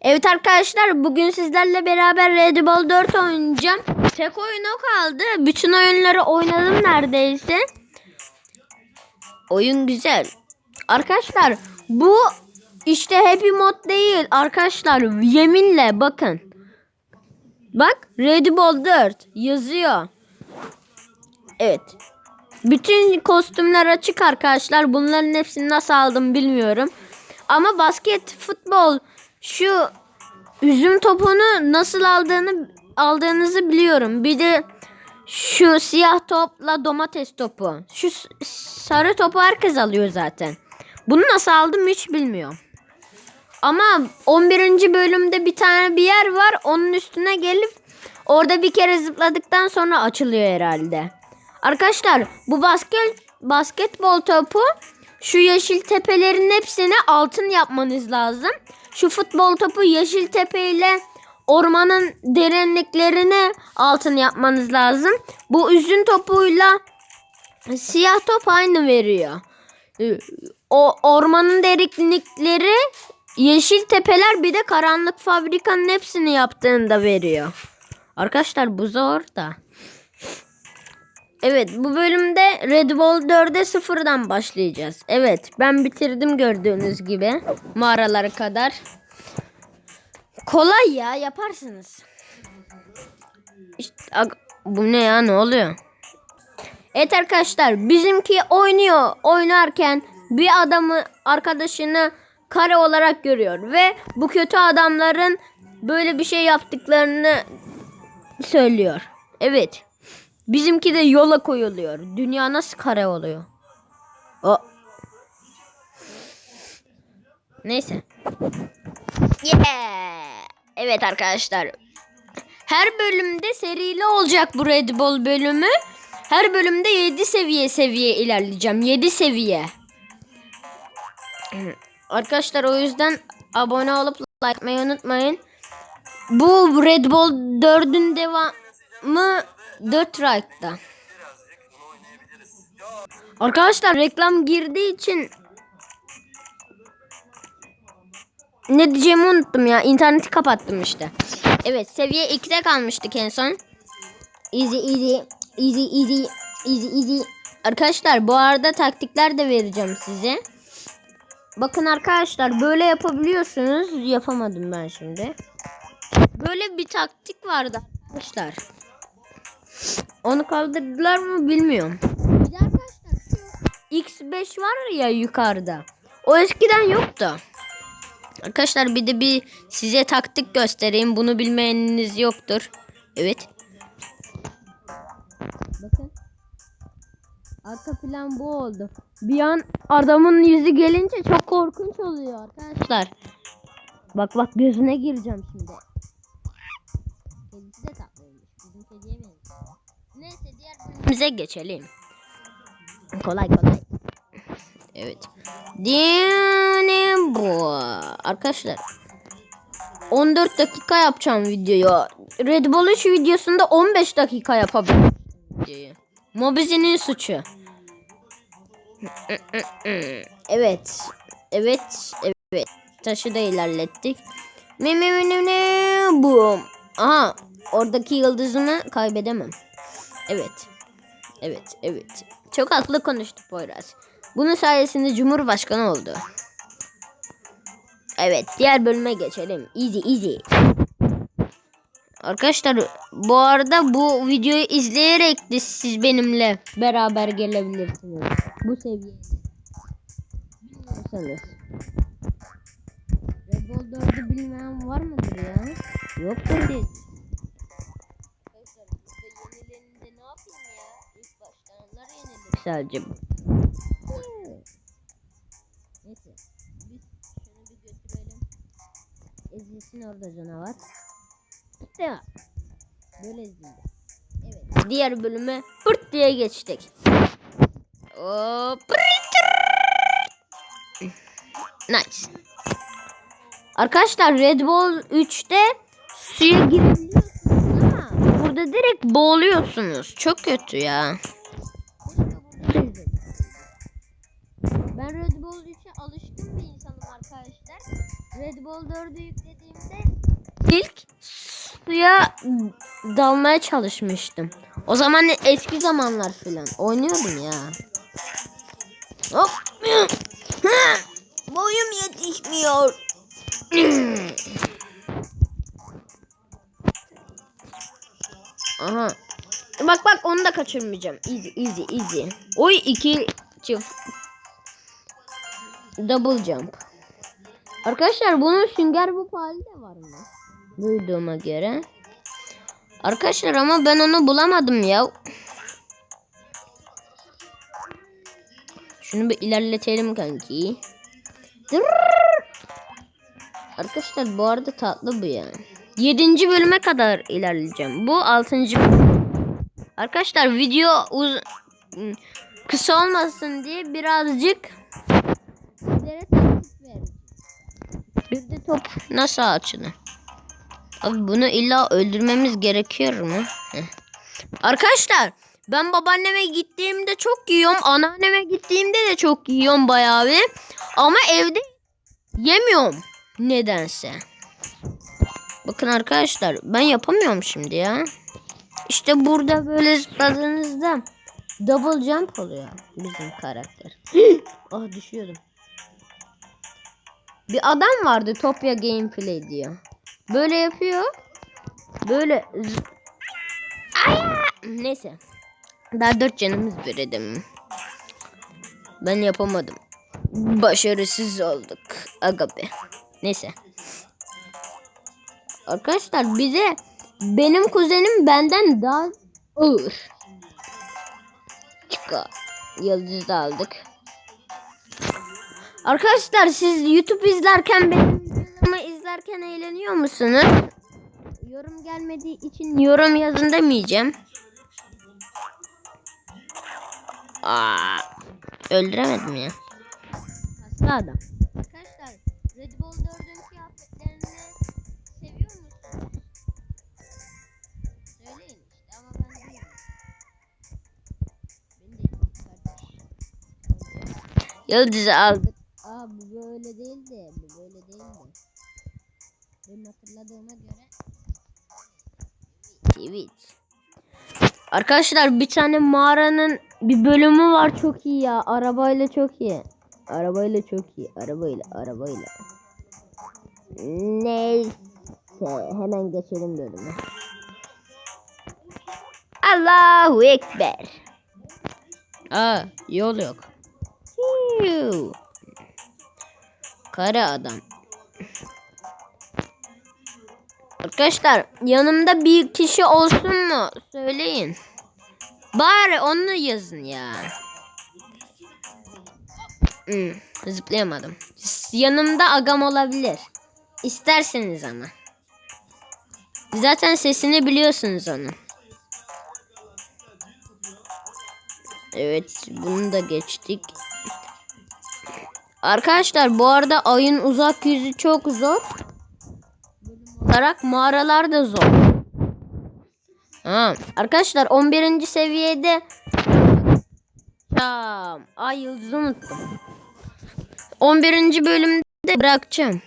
Evet arkadaşlar bugün sizlerle beraber Red Bull 4 oynayacağım. Tek oyun o kaldı. Bütün oyunları oynadım neredeyse. Oyun güzel. Arkadaşlar bu işte Happy Mod değil arkadaşlar yeminle bakın. Bak Red Bull 4 yazıyor. Evet. Bütün kostümler açık arkadaşlar. Bunların hepsini nasıl aldım bilmiyorum. Ama basket, futbol, şu üzüm topunu nasıl aldığını aldığınızı biliyorum. Bir de şu siyah topla domates topu. Şu sarı topu herkes alıyor zaten. Bunu nasıl aldım hiç bilmiyorum. Ama 11. bölümde bir tane bir yer var. Onun üstüne gelip orada bir kere zıpladıktan sonra açılıyor herhalde. Arkadaşlar bu basket basketbol topu şu yeşil tepelerin hepsini altın yapmanız lazım. Şu futbol topu yeşil tepe ile ormanın derinliklerini altın yapmanız lazım. Bu üzüm topuyla siyah top aynı veriyor. Ee, O ormanın derinlikleri yeşil tepeler bir de karanlık fabrikanın hepsini yaptığında veriyor. Arkadaşlar bu zor da. Evet bu bölümde Red Bull 4'e sıfırdan başlayacağız. Evet ben bitirdim gördüğünüz gibi mağaralara kadar. Kolay ya yaparsınız. İşte, bu ne ya ne oluyor? Evet arkadaşlar bizimki oynuyor oynarken bir adamı arkadaşını kare olarak görüyor ve bu kötü adamların böyle bir şey yaptıklarını söylüyor. Evet. Bizimki de yola koyuluyor. Dünya nasıl kare oluyor? O. Neyse. Yeah. Evet arkadaşlar. Her bölümde serili olacak bu Red Bull bölümü. Her bölümde 7 seviye seviye ilerleyeceğim. 7 seviye. Arkadaşlar o yüzden abone olup like atmayı unutmayın. Bu Red Bull 4'ün devamı 4 Right'ta. Arkadaşlar reklam girdiği için ne diyeceğimi unuttum ya. İnterneti kapattım işte. Evet seviye 2'de kalmıştık en son. Easy easy easy easy easy easy. Arkadaşlar bu arada taktikler de vereceğim size. Bakın arkadaşlar böyle yapabiliyorsunuz. Yapamadım ben şimdi. Böyle bir taktik vardı arkadaşlar. Onu kaldırdılar mı bilmiyorum. Bir de arkadaşlar şu X5 var ya yukarıda. O eskiden yoktu. Arkadaşlar bir de bir size taktik göstereyim. Bunu bilmeyeniniz yoktur. Evet. Bakın. Arka plan bu oldu. Bir an adamın yüzü gelince çok korkunç oluyor arkadaşlar. Bak bak gözüne gireceğim şimdi. Neyse diğer bölümümüze geçelim. Kolay kolay. Evet. Diyelim bu. Arkadaşlar. 14 dakika yapacağım videoyu. Red Bull 3 videosunda 15 dakika yapabilirim. Mobizi'nin suçu. Evet. Evet. Evet. Taşı da ilerlettik. Ne ne bu. Aha. Oradaki yıldızımı kaybedemem. Evet. Evet. Evet. Çok haklı konuştu Poyraz. Bunun sayesinde Cumhurbaşkanı oldu. Evet. Diğer bölüme geçelim. Easy easy. Arkadaşlar bu arada bu videoyu izleyerek de siz benimle beraber gelebilirsiniz. Bu seviyeye. Bilmiyorsanız. Red Bull 4'ü bilmeyen var mıdır ya? Yoktur diye. Sadece. Neyse. Biz şunu bir götürelim. Ezilsin orada canavar. İşte böyle ezildi. Evet. Diğer bölüme pırt diye geçtik. Hop. Nice. Arkadaşlar Red Bull 3'te suya girebiliyorsunuz ama burada direkt boğuluyorsunuz. Çok kötü ya. Alışkın bir insanım arkadaşlar. Red Bull 4'ü yüklediğimde ilk suya dalmaya çalışmıştım. O zaman eski zamanlar filan oynuyordum ya. Hop. Boyum yetişmiyor. Aha. Bak bak onu da kaçırmayacağım. Easy easy easy. Oy iki çift. Double jump. Arkadaşlar bunun sünger bu hali var mı? Duyduğuma göre. Arkadaşlar ama ben onu bulamadım ya. Şunu bir ilerletelim kanki. Arkadaşlar bu arada tatlı bu ya. 7. bölüme kadar ilerleyeceğim. Bu 6. bölüm. Arkadaşlar video uz kısa olmasın diye birazcık sizlere taktik vereceğim. Top nasıl açılır? Abi bunu illa öldürmemiz gerekiyor mu? Arkadaşlar ben babaanneme gittiğimde çok yiyorum. Anneanneme gittiğimde de çok yiyorum bayağı bir. Ama evde yemiyorum. Nedense. Bakın arkadaşlar ben yapamıyorum şimdi ya. İşte burada böyle zıpladığınızda double jump oluyor bizim karakter. ah düşüyordum. Bir adam vardı Topya Gameplay diyor. Böyle yapıyor. Böyle Ay! Neyse. Daha dört canımız bir edim. Ben yapamadım. Başarısız olduk. Aga be. Neyse. Arkadaşlar bize benim kuzenim benden daha ağır. Çıka. Yıldız aldık. Arkadaşlar siz YouTube izlerken benim videolarımı izlerken eğleniyor musunuz? Yorum gelmediği için yorum yazın demeyeceğim. Aa, öldüremedim ya. Hasta adam. Arkadaşlar Red Bull 4'ün kıyafetlerini seviyor musunuz? Söyleyin işte ama ben bilmiyorum. Ben de Yıldız'ı aldık. Değildi. Benim hatırladığıma göre. Evet. Arkadaşlar bir tane mağaranın bir bölümü var çok iyi ya. Arabayla çok iyi. Arabayla çok iyi. Arabayla, arabayla. Neyse. Hemen geçelim bölüme. Allahu Ekber. Aa yol yok. Kara adam. Arkadaşlar yanımda bir kişi olsun mu? Söyleyin. Bari onu yazın ya. Hmm, zıplayamadım. Yanımda agam olabilir. İsterseniz ama. Zaten sesini biliyorsunuz onun. Evet bunu da geçtik. Arkadaşlar bu arada ayın uzak yüzü çok zor. Olarak mağaralar da zor. Ha, arkadaşlar 11. seviyede Tamam. Ay yıldızı unuttum. 11. bölümde bırakacağım.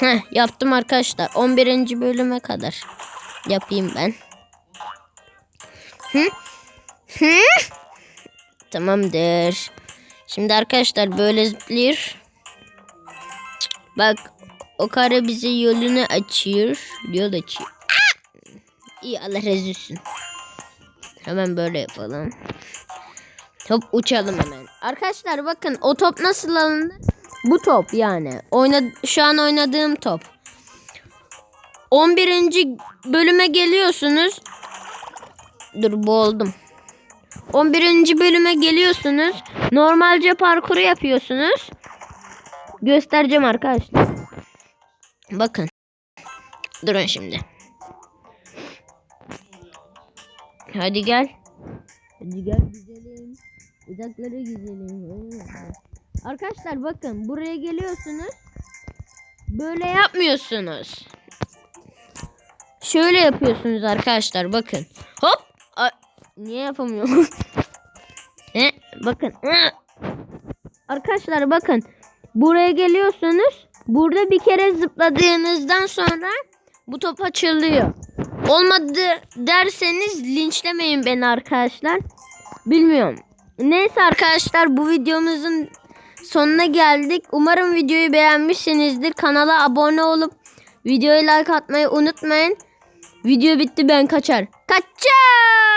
Heh, yaptım arkadaşlar. 11. bölüme kadar yapayım ben. Hı? Hı? Tamamdır. Şimdi arkadaşlar böyle zıplıyor. Bak o kare bize yolunu açıyor. Yol açıyor. İyi Allah razı olsun. Hemen böyle yapalım. Top uçalım hemen. Arkadaşlar bakın o top nasıl alındı? Bu top yani. Oyna şu an oynadığım top. 11. bölüme geliyorsunuz. Dur boğuldum. 11. bölüme geliyorsunuz. Normalce parkuru yapıyorsunuz. Göstereceğim arkadaşlar. Bakın. Durun şimdi. Hadi gel. Hadi gel güzelim. Uzaklara güzelim. Arkadaşlar bakın buraya geliyorsunuz. Böyle yapmıyorsunuz. Şöyle yapıyorsunuz arkadaşlar bakın. Hop. A- Niye yapamıyorum? He, bakın. Arkadaşlar bakın. Buraya geliyorsunuz. Burada bir kere zıpladığınızdan sonra bu top açılıyor. Olmadı derseniz linçlemeyin beni arkadaşlar. Bilmiyorum. Neyse arkadaşlar bu videomuzun sonuna geldik. Umarım videoyu beğenmişsinizdir. Kanala abone olup videoya like atmayı unutmayın. Video bitti ben kaçar. Kaçar.